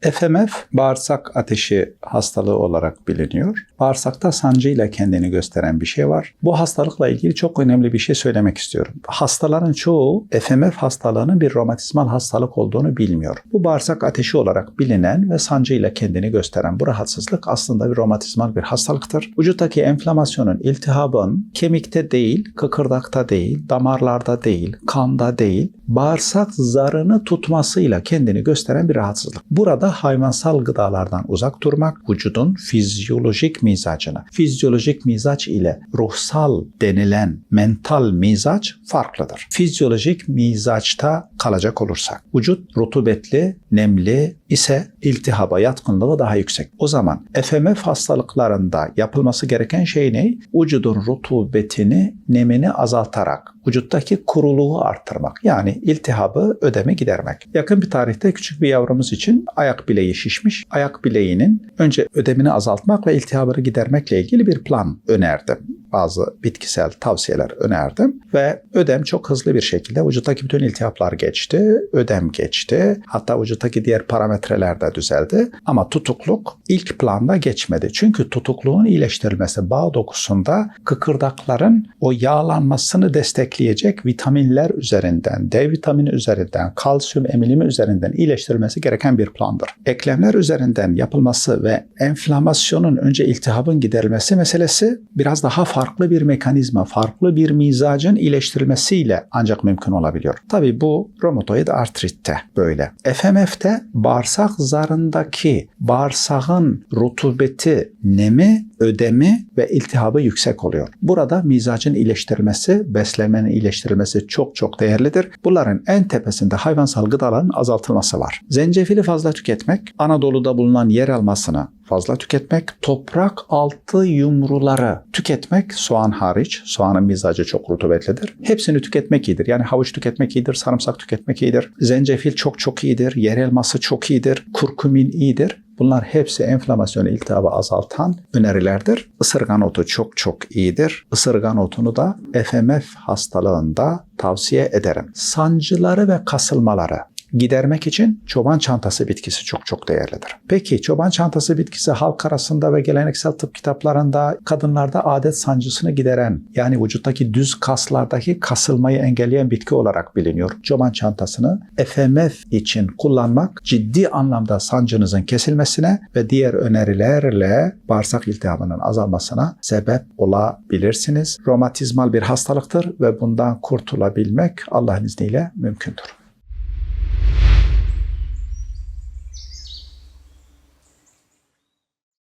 FMF bağırsak ateşi hastalığı olarak biliniyor. Bağırsakta sancıyla kendini gösteren bir şey var. Bu hastalıkla ilgili çok önemli bir şey söylemek istiyorum. Hastaların çoğu FMF hastalığının bir romatizmal hastalık olduğunu bilmiyor. Bu bağırsak ateşi olarak bilinen ve sancıyla kendini gösteren bu rahatsızlık aslında bir romatizmal bir hastalıktır. Vücuttaki enflamasyonun, iltihabın kemikte değil, kıkırdakta değil, damarlarda değil, kanda değil, bağırsak zarını tutmasıyla kendini gösteren bir rahatsızlık. Burada hayvansal gıdalardan uzak durmak, vücudun fizyolojik mizacını, fizyolojik mizaç ile ruhsal denilen mental mizaç farklıdır. Fizyolojik mizaçta kalacak olursak, vücut rutubetli, nemli ise iltihaba yatkınlığı daha yüksek. O zaman FMF hastalıklarında yapılması gereken şey ne? Vücudun rutubetini, nemini azaltarak vücuttaki kuruluğu arttırmak. Yani iltihabı, ödemi gidermek. Yakın bir tarihte küçük bir yavrumuz için ayak bileği şişmiş. Ayak bileğinin önce ödemini azaltmak ve iltihabını gidermekle ilgili bir plan önerdim bazı bitkisel tavsiyeler önerdim ve ödem çok hızlı bir şekilde vücuttaki bütün iltihaplar geçti, ödem geçti. Hatta vücuttaki diğer parametreler de düzeldi ama tutukluk ilk planda geçmedi. Çünkü tutukluğun iyileştirilmesi bağ dokusunda kıkırdakların o yağlanmasını destekleyecek vitaminler üzerinden, D vitamini üzerinden, kalsiyum emilimi üzerinden iyileştirilmesi gereken bir plandır. Eklemler üzerinden yapılması ve enflamasyonun önce iltihabın giderilmesi meselesi biraz daha farklı bir mekanizma, farklı bir mizacın iyileştirilmesiyle ancak mümkün olabiliyor. Tabi bu romatoid artritte böyle. FMF'te bağırsak zarındaki bağırsağın rutubeti, nemi, ödemi ve iltihabı yüksek oluyor. Burada mizacın iyileştirilmesi, beslenmenin iyileştirilmesi çok çok değerlidir. Bunların en tepesinde hayvansal gıdaların azaltılması var. Zencefili fazla tüketmek, Anadolu'da bulunan yer almasını fazla tüketmek, toprak altı yumruları tüketmek, soğan hariç, soğanın mizacı çok rutubetlidir. Hepsini tüketmek iyidir. Yani havuç tüketmek iyidir, sarımsak tüketmek iyidir. Zencefil çok çok iyidir, yer elması çok iyidir, kurkumin iyidir. Bunlar hepsi enflamasyonu, iltihabı azaltan önerilerdir. Isırgan otu çok çok iyidir. Isırgan otunu da FMF hastalığında tavsiye ederim. Sancıları ve kasılmaları gidermek için çoban çantası bitkisi çok çok değerlidir. Peki çoban çantası bitkisi halk arasında ve geleneksel tıp kitaplarında kadınlarda adet sancısını gideren yani vücuttaki düz kaslardaki kasılmayı engelleyen bitki olarak biliniyor. Çoban çantasını FMF için kullanmak ciddi anlamda sancınızın kesilmesine ve diğer önerilerle bağırsak iltihabının azalmasına sebep olabilirsiniz. Romatizmal bir hastalıktır ve bundan kurtulabilmek Allah'ın izniyle mümkündür.